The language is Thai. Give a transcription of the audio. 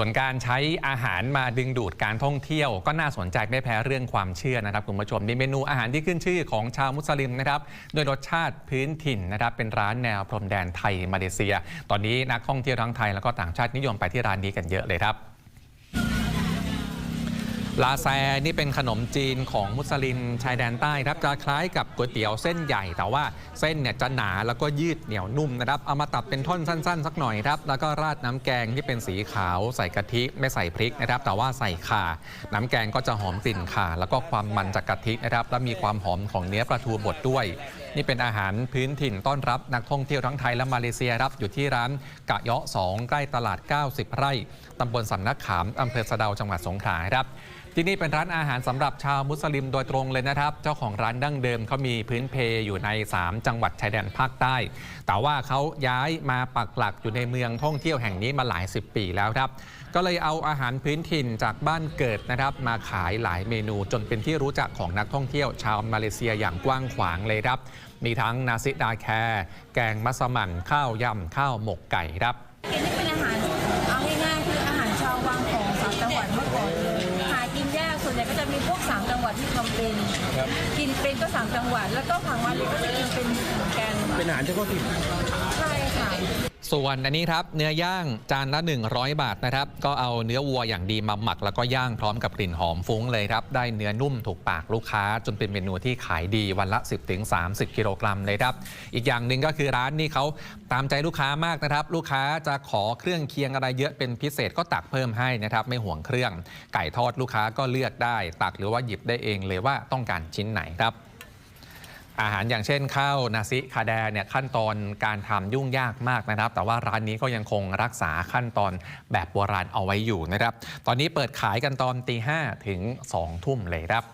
ส่วนการใช้อาหารมาดึงดูดการท่องเที่ยว ก็น่าสนใจไม่แพ้เรื่องความเชื่อนะครับคุณผู้ชมมีเมนูอาหารที่ขึ้นชื่อของชาวมุสลิมนะครับโดยรสชาติพื้นถิ่นนะครับเป็นร้านแนวพรมแดนไทยมาเลเซีย ตอนนี้นักท่องเที่ยวทั้งไทยแล้วก็ต่างชาตินิยมไปที่ร้านนี้กันเยอะเลยครับ ลาแซนี่เป็นขนมจีนของมุสลิมชายแดนใต้ครับจะคล้ายกับก๋วยเตี๋ยวเส้นใหญ่ แต่ว่าเส้นเนี่ยจะหนาแล้วก็ยืดเหนียวนุ่มนะครับเอามาตัดเป็นท่อนสั้น ๆ สักหน่อยครับแล้วก็ราดน้ำแกงที่เป็นสีขาว ใส่กะทิไม่ใส่พริกนะครับ แต่ว่าใส่ข่า น้ำแกงก็จะหอมกลิ่นข่าแล้วก็ความมันจากกะทินะครับ และมีความหอมของเนื้อปลาทูบดด้วยนี่เป็นอาหารพื้นถิ่นต้อนรับนักท่องเที่ยวทั้งไทยและมาเลเซียครับอยู่ที่ร้านกะเยาะ 2 ใกล้ตลาด 90 ไร่ตำบลสำนักขามอำเภอสะดาวจังหวัดสงขลาครับที่นี่เป็นร้านอาหารสำหรับชาวมุสลิมโดยตรงเลยนะครับ เจ้าของร้านดั้งเดิมเขามีพื้นเพอยู่ใน 3 จังหวัดชายแดนภาคใต้ แต่ว่าเขาย้ายมาปักหลักอยู่ในเมืองท่องเที่ยวแห่งนี้มาหลาย 10 ปีแล้วครับ ก็เลยเอาอาหารพื้นถิ่นจากบ้านเกิดนะครับ มาขายหลายเมนูจนเป็นที่รู้จักของนักท่องเที่ยวชาวมาเลเซียอย่างกว้างขวางเลยครับมีทั้งนาซิดาแคร์แกงมัสมั่นข้าวยำข้าวหมกไก่ครับอันนี้เป็นอาหารเอาง่ายๆคืออาหารชาววังของสามจังหวัดเมื่อก่อนเลยหากินยากส่วนใหญ่ก็จะมีพวกสามจังหวัดที่ทำเป็นกินเป็นก็สามจังหวัด แล้วก็ฝั่งมาเลยก็จะกินเป็นเหมือนกันเป็นอาหารเฉพาะถิ่นใช่ค่ะ ส่วนอันนี้ครับเนื้อย่างจานละ 100 บาทนะครับ ก็เอาเนื้อวัวอย่างดีมาหมักแล้วก็ย่างพร้อมกับกลิ่นหอมฟุ้งเลยครับ ได้เนื้อนุ่มถูกปากลูกค้า จนเป็นเมนูที่ขายดีวันละ 10-30 กิโลกรัมเลยครับ อีกอย่างหนึ่งก็คือร้านนี้เขาตามใจลูกค้ามากนะครับ ลูกค้าจะขอเครื่องเคียงอะไรเยอะเป็นพิเศษก็ตักเพิ่มให้นะครับ ไม่ห่วงเครื่อง ไก่ทอดลูกค้าก็เลือกได้ ตักหรือว่าหยิบได้เองเลยว่าต้องการชิ้นไหนครับ อาหารอย่างเช่นข้าวนาซิคาแดเนี่ยขั้นตอนการทำยุ่งยากมากนะครับ แต่ว่าร้านนี้ก็ยังคงรักษาขั้นตอนแบบโบราณเอาไว้อยู่นะครับ ตอนนี้เปิดขายกันตอนตีห้าถึง2ทุ่มเลยครับ